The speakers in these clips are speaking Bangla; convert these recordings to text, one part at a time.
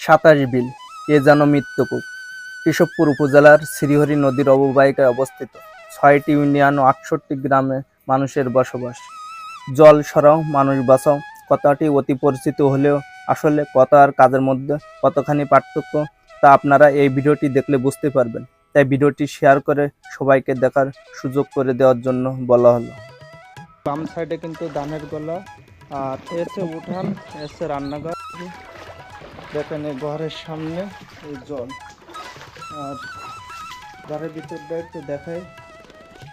সাতাশ বিল, এ যেন মৃত্যুকূপ। কেশবপুর উপজেলার শ্রীহরি নদীর অববাহিকায় অবস্থিত। ছয়টি ইউনিয়ন ও আটষট্টি গ্রামে মানুষের বসবাস। জল সরাও মানুষ বাঁচাও, কথাটি অতি পরিচিত হলেও আসলে কথা আর কাজের মধ্যে কতখানি পার্থক্য, তা আপনারা এই ভিডিওটি দেখলে বুঝতে পারবেন। তাই ভিডিওটি শেয়ার করে সবাইকে দেখার সুযোগ করে দেওয়ার জন্য বলা হলো। বাম সাইডে কিন্তু ধানের গলা, আর এসে উঠান এসে রান্নাঘর। দেখেন এই ঘরের সামনে এই জল। আর ঘরের ভিতরটা একটু দেখাই।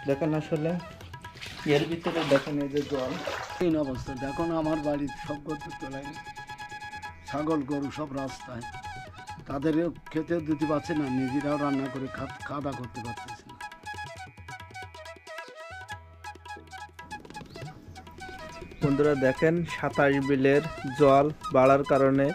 দেখেন আসলে এর ভিতরে দেখেন এই যে জল। এই অবস্থা দেখুন আমার বাড়ির সব করতে চলে ছাগল গরু সব রাস্তায়। তাদেরও খেতে দিতে পারছে না নিজেরাও রান্না করে খা- খাওয়া দাওয়া করতে পারতেছে না। বন্ধুরা দেখেন সাতাশ বিলের জল বাড়ার কারণে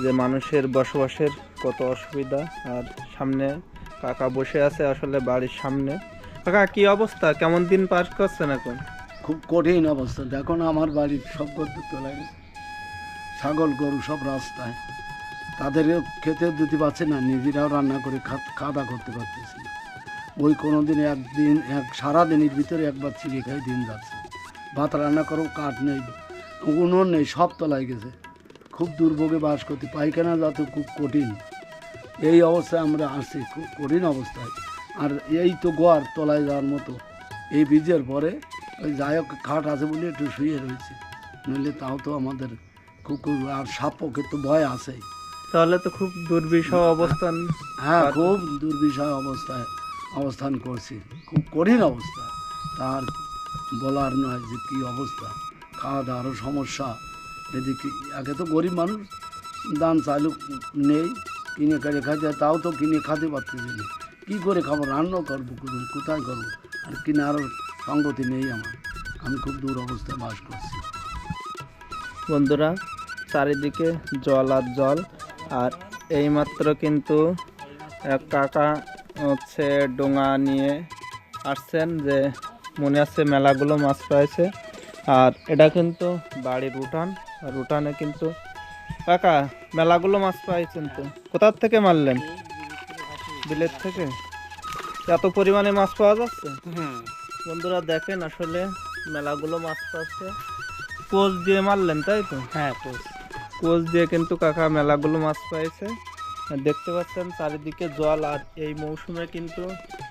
যে মানুষের বসবাসের কত অসুবিধা, আর সামনে কাকা বসে আছে আসলে বাড়ির সামনে। কাকা, কি অবস্থা? কেমন দিন পাস করছেন এখন? খুব কঠিন অবস্থা। দেখুন, আমার বাড়ির সব চলে গেছে। ছাগল, গরু সব রাস্তায়। তাদেরও খেতে দিতে পারছে না, নিজেরাও রান্না করে খাওয়া করতে পারতেছে না। ওই কোনো দিন একদিন, এক সারা দিনের ভিতরে একবার চিড়ে খাই দিন যাচ্ছে। ভাত রান্না করো, কাঠ নেই, উনুন নেই, সব তলায় গেছে। খুব দুর্ভোগে বাস করতে পায়খানা যাতে খুব কঠিন এই অবস্থায় আমরা আসছি খুব কঠিন অবস্থায়। আর এই তো গোয়ার তলায় যাওয়ার মতো এই বীজের পরে ওই যাই হোক খাট আছে বলে একটু শুয়ে রয়েছে। নইলে তাও তো আমাদের খুব খুব আর সাপও তো ভয় আছে। তাহলে তো খুব দুর্বিষহ অবস্থান। হ্যাঁ খুব দুর্বিষয় অবস্থায় অবস্থান করছি। খুব কঠিন অবস্থা। তার বলার নয় যে কী অবস্থা। খাওয়া দাওয়ারও সমস্যা। এদিকে আগে তো গরিব মানুষ, দান চালু নেই, কিনে করে খাইতে তাও তো কিনে খাতে পারতেছি না। কী করে খাব? রান্নাও করব, কোথায়- করব? আর কিনে আরও সঙ্গতি নেই আমার। আমি খুব দূর অবস্থায় বাস করছি। বন্ধুরা, চারিদিকে জল আর জল, আর এইমাত্র কিন্তু এক কাকা হচ্ছে ডোঙা নিয়ে আসছেন যে মনে আছে মেলাগুলো মাছ পাইছে। আর এটা কিন্তু বাড়ির উঠান। আর উঠানে কিন্তু কাকা মেলাগুলো মাছ পাইছেন তো। কোথার থেকে মারলেন? বিলের থেকে? এত পরিমাণে মাছ পাওয়া যাচ্ছে? বন্ধুরা দেখেন আসলে মেলাগুলো মাছ পাচ্ছে। কোচ দিয়ে মারলেন তাই তো? হ্যাঁ কোচ। কোচ দিয়ে কিন্তু কাকা মেলাগুলো মাছ পাইছে। দেখতে পাচ্ছেন চারিদিকে জল আর এই মৌসুমে কিন্তু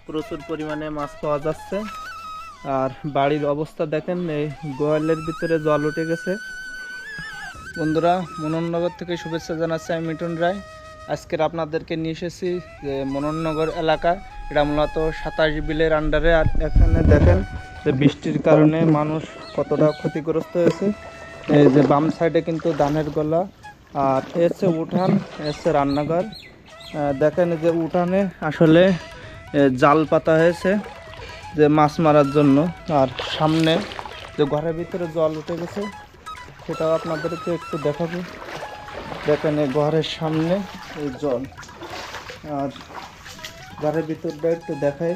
প্রচুর পরিমাণে মাছ পাওয়া যাচ্ছে। আর বাড়ির অবস্থা দেখেন এই গোয়ালের ভিতরে জল উঠে গেছে। বন্ধুরা মনোননগর থেকে শুভেচ্ছা জানাচ্ছি আমি মিঠুন রায়। আজকের আপনাদেরকে নিয়ে এসেছি যে মনোননগর এলাকা, এটা মূলত সাতাশ বিলের আন্ডারে আর এখানে দেখেন যে বৃষ্টির কারণে মানুষ কতটা ক্ষতিগ্রস্ত হয়েছে। এই যে বাম সাইডে কিন্তু ধানের গলা, আর এসে উঠান এসে রান্নাঘর। দেখেন যে উঠানে আসলে জাল পাতা হয়েছে যে মাছ মারার জন্য। আর সামনে যে ঘরের ভিতরে জল উঠে গেছে সেটাও আপনাদেরকে একটু দেখাবো। দেখেন এই ঘরের সামনে এই জল। আর ঘরের ভিতরটা একটু দেখাই।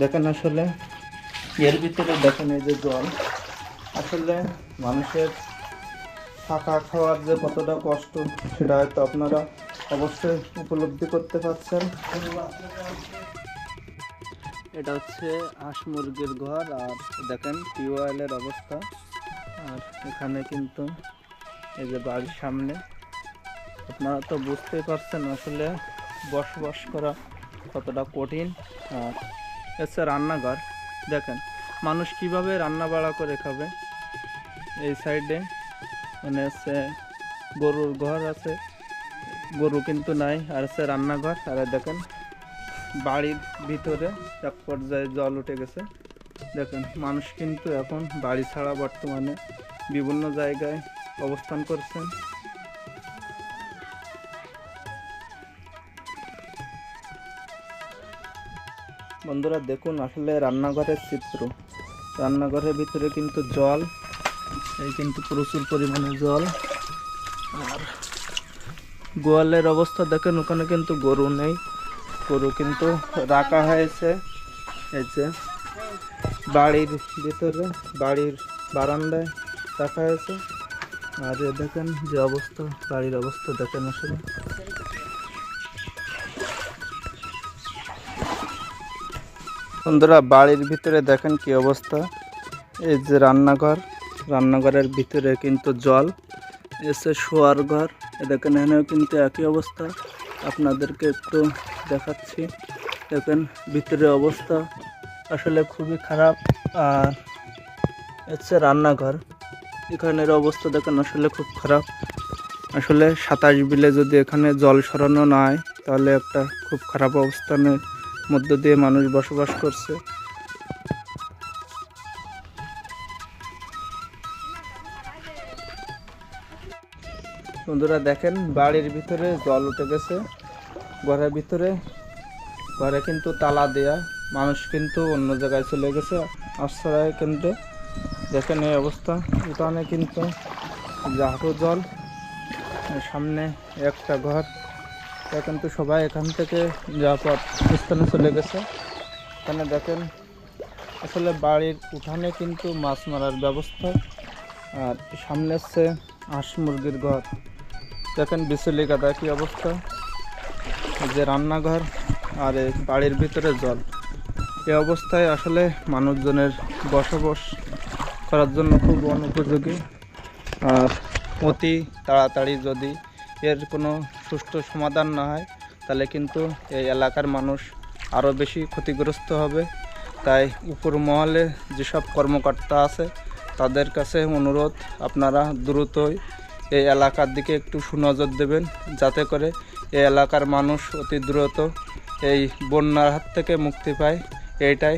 দেখেন আসলে এর ভিতরে দেখেন এই যে জল। আসলে মানুষের থাকা খাওয়ার যে কতটা কষ্ট, সেটা হয়তো আপনারা অবশ্যই উপলব্ধি করতে পারছেন। এটা হচ্ছে হাঁস মুরগির ঘর, আর দেখেন টিউবওয়েলের অবস্থা। আর এখানে কিন্তু এই যে বাড়ির সামনে, আপনারা তো বুঝতেই পারছেন আসলে বসবাস করা কতটা কঠিন। আর হচ্ছে রান্নাঘর, দেখেন মানুষ কীভাবে রান্না বাড়া করে খাবে। এই সাইডে মানে হচ্ছে গরুর ঘর আছে, গরু কিন্তু নাই, আর হচ্ছে রান্নাঘর। আর দেখেন বাড়ির ভিতরে এক পর্যায়ে জল উঠে গেছে। দেখেন, মানুষ কিন্তু এখন বাড়ি ছাড়া বর্তমানে বিভিন্ন জায়গায় অবস্থান করছেন। বন্ধুরা, দেখুন আসলে রান্নাঘরের চিত্র। রান্নাঘরের ভিতরে কিন্তু জল, এই কিন্তু প্রচুর পরিমাণে জল। আর গোয়ালের অবস্থা দেখেন, ওখানে কিন্তু গরু নেই। গরু কিন্তু রাখা হয়েছে। এই যে বাড়ির ভিতরে, বাড়ির বারান্দায় রাখা হয়েছে। আর দেখেন যে অবস্থা, বাড়ির অবস্থা দেখেন আসলে। বন্ধুরা, বাড়ির ভিতরে দেখেন কি অবস্থা। এই যে রান্নাঘর, রান্নাঘরের ভিতরে কিন্তু জল, এসে শোয়ার ঘর। এ দেখেন, এখানেও কিন্তু একই অবস্থা। আপনাদেরকে একটু দেখাচ্ছি। দেখেন, ভিতরে অবস্থা। আসলে খুবই খারাপ। আর হচ্ছে রান্নাঘর। এখানের অবস্থা দেখেন আসলে খুব খারাপ। আসলে সাতাশ বিলে যদি এখানে জল সরানো না হয়, তাহলে একটা খুব খারাপ অবস্থানের মধ্য দিয়ে মানুষ বসবাস করছে। বন্ধুরা দেখেন, বাড়ির ভিতরে জল উঠে গেছে। ঘরের ভিতরে, ঘরে কিন্তু তালা দেয়া। মানুষ কিন্তু অন্য জায়গায় চলে গেছে, আশ্রয় কেন্দ্রে। দেখেন এই অবস্থা। উঠানে কিন্তু হাঁটু জল সামনে একটা ঘর। কিন্তু সবাই এখান থেকে নিরাপদ স্থানে চলে গেছে। এখানে দেখেন, আসলে বাড়ির উঠানে কিন্তু মাছ মারার ব্যবস্থা। আর সামনে হচ্ছে হাঁস মুরগির ঘর। দেখেন বিচুলি কাদা কি অবস্থা। যে রান্নাঘর আর বাড়ির ভিতরে জল। এই অবস্থায় আসলে মানুষজনের বসবাস করার জন্য খুব অনুপযোগী। আর অতি তাড়াতাড়ি যদি এর কোনো সুষ্ঠু সমাধান না হয়, তাহলে কিন্তু এই এলাকার মানুষ আরও বেশি ক্ষতিগ্রস্ত হবে। তাই উপর মহলে যেসব কর্মকর্তা আছে, তাদের কাছে অনুরোধ, আপনারা দ্রুতই এই এলাকার দিকে একটু সুনজর দেবেন, যাতে করে এই এলাকার মানুষ অতি দ্রুত এই বন্যার হাত থেকে মুক্তি পায়। এইটাই